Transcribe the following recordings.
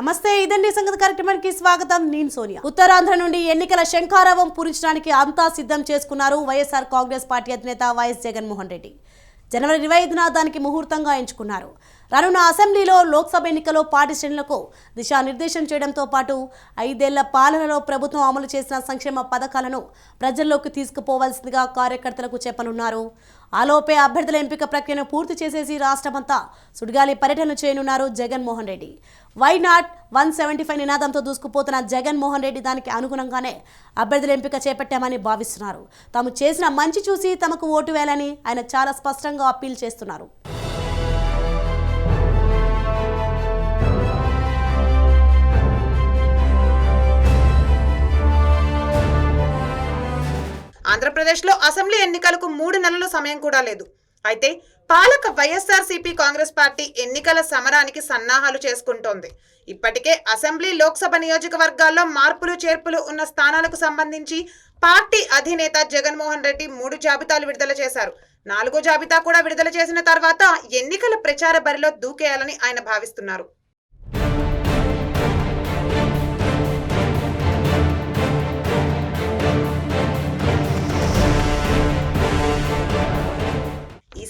నమస్తే ఇదండి సంగతి కార్యక్రమానికి స్వాగతం. నేను సోనియా. ఉత్తరాంధ్ర నుండి ఎన్నికల శంఖారావం పూరించడానికి అంతా సిద్ధం చేసుకున్నారు వైఎస్ఆర్ కాంగ్రెస్ పార్టీ అధినేత వైఎస్ జగన్మోహన్ రెడ్డి. జనవరి ఇరవై ఐదున దానికి ముహూర్తంగా ఎంచుకున్నారు. రానున్న అసెంబ్లీలో లోక్సభ ఎన్నికల్లో పార్టీ శ్రేణులకు దిశానిర్దేశం చేయడంతో పాటు ఐదేళ్ళ పాలనలో ప్రభుత్వం అమలు చేసిన సంక్షేమ పథకాలను ప్రజల్లోకి తీసుకుపోవాల్సిందిగా కార్యకర్తలకు చెప్పనున్నారు. ఆలోపే అభ్యర్థుల ఎంపిక ప్రక్రియను పూర్తి చేసేసి రాష్ట్రమంతా సుడిగాలి పర్యటన చేయనున్నారు Jaganmohan Reddy. Why not one seventy five నినాదంతో దూసుకుపోతున్న జగన్మోహన్ రెడ్డి దానికి అనుగుణంగానే అభ్యర్థుల ఎంపిక చేపట్టామని భావిస్తున్నారు. తాము చేసిన మంచి చూసి తమకు ఓటు వేయాలని ఆయన చాలా స్పష్టంగా అప్పీల్ చేస్తున్నారు. ఆంధ్రప్రదేశ్లో అసెంబ్లీ ఎన్నికలకు మూడు నెలల సమయం కూడా లేదు. అయితే పాలక వైఎస్ఆర్సీపీ కాంగ్రెస్ పార్టీ ఎన్నికల సమరానికి సన్నాహాలు చేసుకుంటోంది. ఇప్పటికే అసెంబ్లీ లోక్సభ నియోజకవర్గాల్లో మార్పులు చేర్పులు ఉన్న స్థానాలకు సంబంధించి పార్టీ అధినేత జగన్మోహన్ రెడ్డి మూడు జాబితాలు విడుదల చేశారు. నాలుగో జాబితా కూడా విడుదల చేసిన తర్వాత ఎన్నికల ప్రచార బరిలో దూకేయాలని ఆయన భావిస్తున్నారు.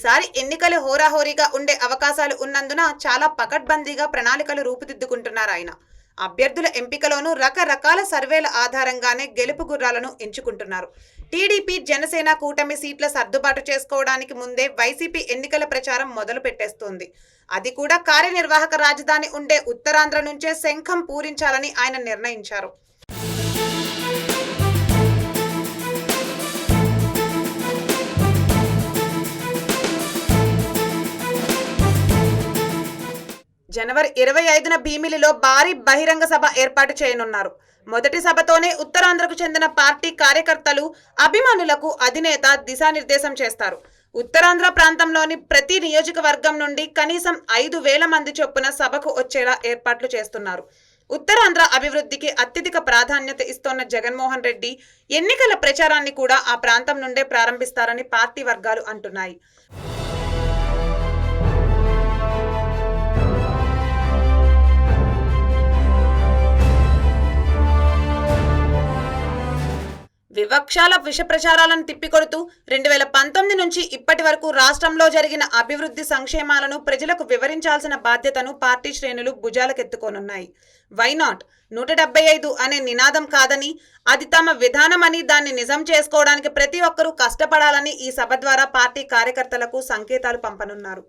ఈసారి ఎన్నికలు హోరాహోరీగా ఉండే అవకాశాలు ఉన్నందున చాలా పకడ్బందీగా ప్రణాళికలు రూపుదిద్దుకుంటున్నారు ఆయన. అభ్యర్థుల ఎంపికలోనూ రకరకాల సర్వేల ఆధారంగానే గెలుపు గుర్రాలను ఎంచుకుంటున్నారు. టీడీపీ జనసేన కూటమి సీట్ల సర్దుబాటు చేసుకోవడానికి ముందే వైసీపీ ఎన్నికల ప్రచారం మొదలు పెట్టేస్తోంది. అది కూడా కార్యనిర్వాహక రాజధాని ఉండే ఉత్తరాంధ్ర నుంచే శంఖం పూరించాలని ఆయన నిర్ణయించారు. జనవరి ఇరవై ఐదున భీమిలిలో భారీ బహిరంగ సభ ఏర్పాటు చేయనున్నారు. మొదటి సభతోనే ఉత్తరాంధ్రకు చెందిన పార్టీ కార్యకర్తలు అభిమానులకు అధినేత దిశానిర్దేశం చేస్తారు. ఉత్తరాంధ్ర ప్రాంతంలోని ప్రతి నియోజకవర్గం నుండి కనీసం ఐదు వేల మంది చొప్పున సభకు వచ్చేలా ఏర్పాట్లు చేస్తున్నారు. ఉత్తరాంధ్ర అభివృద్ధికి అత్యధిక ప్రాధాన్యత ఇస్తోన్న జగన్మోహన్ రెడ్డి ఎన్నికల ప్రచారాన్ని కూడా ఆ ప్రాంతం నుండే ప్రారంభిస్తారని పార్టీ వర్గాలు అంటున్నాయి. వివక్షాల విష ప్రచారాలను తిప్పికొడుతూ రెండు వేల పంతొమ్మిది నుంచి ఇప్పటి వరకు రాష్ట్రంలో జరిగిన అభివృద్ధి సంక్షేమాలను ప్రజలకు వివరించాల్సిన బాధ్యతను పార్టీ శ్రేణులు భుజాలకెత్తుకోనున్నాయి. వై నాట్ నూట డెబ్బై ఐదు అనే నినాదం కాదని అది తమ విధానమని దాన్ని నిజం చేసుకోవడానికి ప్రతి ఒక్కరూ కష్టపడాలని ఈ సభ ద్వారా పార్టీ కార్యకర్తలకు సంకేతాలు పంపనున్నారు.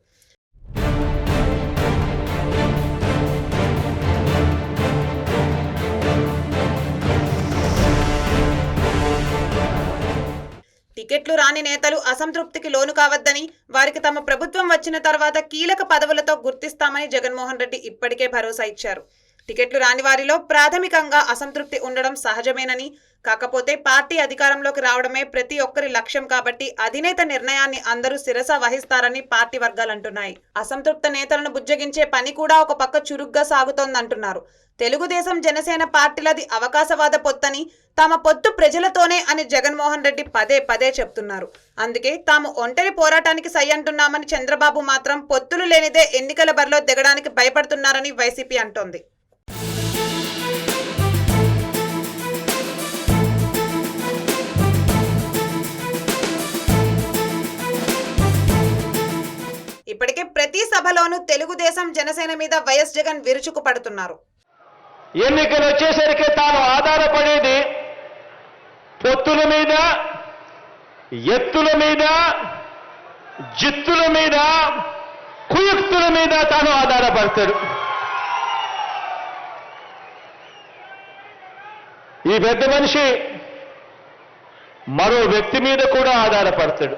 టికెట్లు రాని నేతలు అసంతృప్తికి లోను కావద్దని వారికి తమ ప్రభుత్వం వచ్చిన తర్వాత కీలక పదవులతో గుర్తిస్తామని జగన్మోహన్ రెడ్డి ఇప్పటికే భరోసా ఇచ్చారు. టికెట్లు రాని వారిలో ప్రాథమికంగా అసంతృప్తి ఉండడం సహజమేనని. కాకపోతే పార్టీ అధికారంలోకి రావడమే ప్రతి ఒక్కరి లక్ష్యం కాబట్టి అధినేత నిర్ణయాన్ని అందరూ శిరస వహిస్తారని పార్టీ వర్గాలు అంటున్నాయి. అసంతృప్త నేతలను బుజ్జగించే పని కూడా ఒక పక్క చురుగ్గా సాగుతోందంటున్నారు. తెలుగుదేశం జనసేన పార్టీలది అవకాశవాద పొత్తని తమ పొత్తు ప్రజలతోనే అని జగన్మోహన్ రెడ్డి పదే పదే చెప్తున్నారు. అందుకే తాము ఒంటరి పోరాటానికి సై అంటున్నామని చంద్రబాబు మాత్రం పొత్తులు లేనిదే ఎన్నికల బరిలో దిగడానికి భయపడుతున్నారని వైసీపీ అంటోంది. ఇప్పటికే ప్రతి సభలోనూ తెలుగుదేశం జనసేన మీద వైఎస్ జగన్ విరుచుకు పడుతున్నారు ఎన్నికలు వచ్చేసరికి తాను ఆధారపడేది పొత్తుల మీద ఎత్తుల మీద జిత్తుల మీద కుయుక్తుల మీద తాను ఆధారపడతాడు. ఈ పెద్ద మనిషి మరో వ్యక్తి మీద కూడా ఆధారపడతాడు.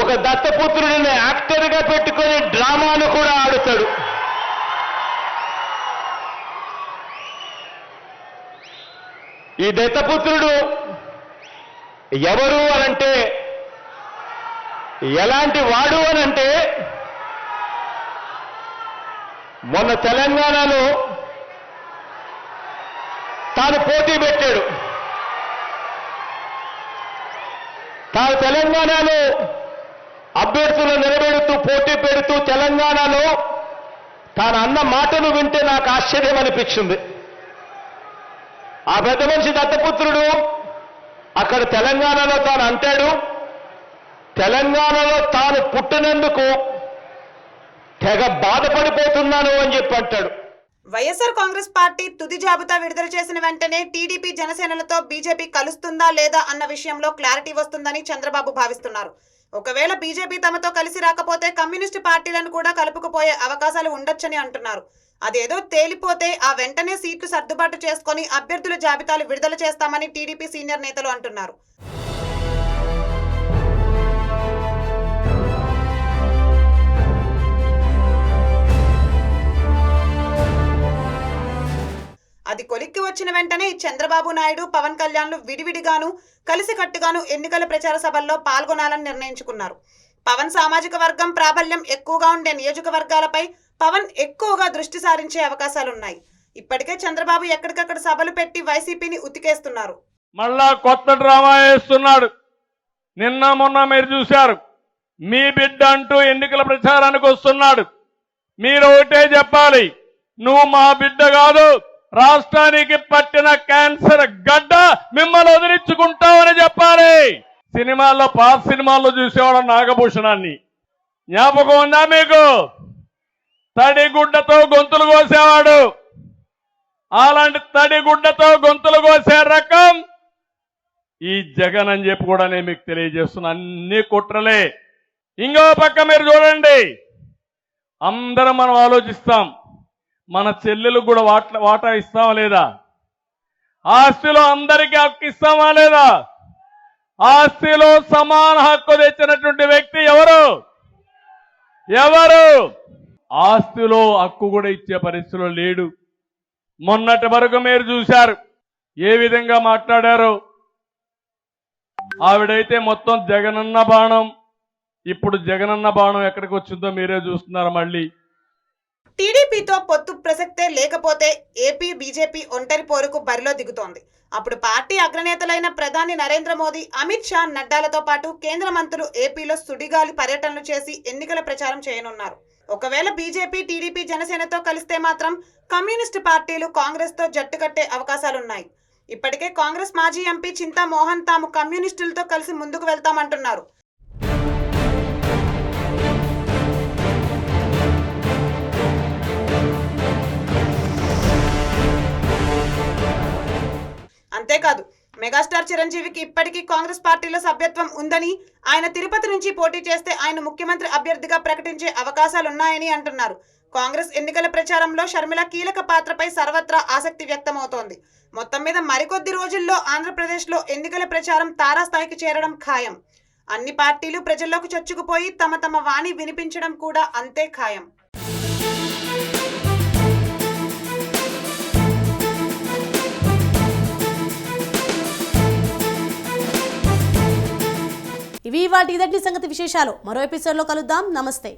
ఒక దత్తపుత్రుడిని యాక్టర్గా పెట్టుకొని డ్రామాను కూడా ఆడుతాడు. ఈ దత్తపుత్రుడు ఎవరు అనంటే ఎలాంటి వాడు అనంటే మొన్న తెలంగాణలో తాను పోటీ పెట్టాడు. తాను తెలంగాణలో అభ్యర్థులు నిలబెడుతూ పోటీ పెడుతూ తెలంగాణలో తాను అన్న మాటలు వింటే నాకు ఆశ్చర్యం అనిపించింది. ఆ పెద్ద మనిషి దత్తపుత్రుడు అక్కడ తెలంగాణలో తాను అంటాడు తెలంగాణలో తాను పుట్టినందుకు తెగ బాధపడిపోతున్నాను అని చెప్పి అంటాడు. వైఎస్ఆర్ కాంగ్రెస్ పార్టీ తుది జాబితా విడుదల చేసిన వెంటనే టీడీపీ జనసేనలతో బీజేపీ కలుస్తుందా లేదా అన్న విషయంలో క్లారిటీ వస్తుందని చంద్రబాబు భావిస్తున్నారు. ఒకవేళ బీజేపీ తమతో కలిసి రాకపోతే కమ్యూనిస్టు పార్టీలను కూడా కలుపుకుపోయే అవకాశాలు ఉండొచ్చని అంటున్నారు. అదేదో తేలిపోతే ఆ వెంటనే సీట్లు సర్దుబాటు చేసుకొని అభ్యర్థుల జాబితాలు విడుదల చేస్తామని టీడీపీ సీనియర్ నేతలు అంటున్నారు. అది కొలిక్కి వచ్చిన వెంటనే చంద్రబాబు నాయుడు పవన్ కళ్యాణ్లు విడివిడిగాను కలిసికట్టుగాను ఎన్నికల ప్రచార సభల్లో పాల్గొనాలని నిర్ణయించుకున్నారు. పవన్ సామాజిక వర్గం ప్రాబల్యం ఎక్కువగా ఉండే నియోజకవర్గాలపై పవన్ ఎక్కువగా దృష్టి సారించే అవకాశాలున్నాయి. ఇప్పటికే చంద్రబాబు ఎక్కడికక్కడ సభలు పెట్టి వైసీపీని ఉతికేస్తున్నారు. మళ్ళా కొత్త డ్రామా వేస్తున్నాడు. నిన్న మొన్న మీరు చూశారు. మీ బిడ్డ అంటూ ఎన్నికల ప్రచారానికి వస్తున్నాడు. మీరు ఒకటే చెప్పాలి. నువ్వు మా బిడ్డ కాదు. రాష్ట్రానికి పట్టిన క్యాన్సర్ గడ్డ మిమ్మల్ని వదిలించుకుంటామని చెప్పాలి. సినిమాల్లో పాత సినిమాల్లో చూసేవాడు నాగభూషణాన్ని. జ్ఞాపకం ఉందా మీకు? తడిగుడ్డతో గొంతులు కోసేవాడు. అలాంటి తడిగుడ్డతో గొంతులు కోసే రకం ఈ జగన్ అని చెప్పి కూడా నేను మీకు తెలియజేస్తున్నా. అన్ని కుట్రలే. ఇంకో పక్క మీరు చూడండి. అందరం మనం ఆలోచిస్తాం. మన చెల్లెలకు కూడా వాట వాటా ఇస్తామా లేదా? ఆస్తిలో అందరికీ హక్కు ఇస్తామా లేదా? ఆస్తిలో సమాన హక్కు తెచ్చినటువంటి వ్యక్తి ఎవరు? ఎవరు? ఆస్తిలో హక్కు కూడా ఇచ్చే పరిస్థితిలో లేడు. మొన్నటి వరకు మీరు చూశారు. ఏ విధంగా మాట్లాడారో? ఆవిడైతే మొత్తం జగనన్న బాణం. ఇప్పుడు జగనన్న బాణం ఎక్కడికి వచ్చిందో మీరే చూస్తున్నారు మళ్ళీ. టీడీపీతో పొత్తు ప్రసక్తే లేకపోతే ఏపీ బీజేపీ ఒంటరి పోరుకు బరిలో దిగుతోంది. అప్పుడు పార్టీ అగ్రనేతలైన ప్రధాని నరేంద్ర మోదీ అమిత్ షా నడ్డాలతో పాటు కేంద్ర మంత్రులు ఏపీలో సుడిగాలి పర్యటనలు చేసి ఎన్నికల ప్రచారం చేయనున్నారు. ఒకవేళ బీజేపీ టీడీపీ జనసేనతో కలిస్తే మాత్రం కమ్యూనిస్టు పార్టీలు కాంగ్రెస్తో జట్టు కట్టే అవకాశాలున్నాయి. ఇప్పటికే కాంగ్రెస్ మాజీ ఎంపీ చింతా మోహన్ తాము కమ్యూనిస్టులతో కలిసి ముందుకు వెళ్తామంటున్నారు. కాదు. మెగాస్టార్ చిరంజీవికి ఇప్పటికీ కాంగ్రెస్ పార్టీలో సభ్యత్వం ఉందని ఆయన తిరుపతి నుంచి పోటీ చేస్తే ఆయన ముఖ్యమంత్రి అభ్యర్థిగా ప్రకటించే అవకాశాలున్నాయని అంటున్నారు. కాంగ్రెస్ ఎన్నికల ప్రచారంలో షర్మిల కీలక పాత్రపై సర్వత్రా ఆసక్తి వ్యక్తమవుతోంది. మొత్తం మీద మరికొద్ది రోజుల్లో ఆంధ్రప్రదేశ్లో ఎన్నికల ప్రచారం తారాస్థాయికి చేరడం ఖాయం. అన్ని పార్టీలు ప్రజల్లోకి చొచ్చుకుపోయి తమ తమ వాణి వినిపించడం కూడా అంతే ఖాయం. ఇవి వాటి ఇదటి సంగతి విశేషాలు. మరో ఎపిసోడ్లో కలుద్దాం. నమస్తే.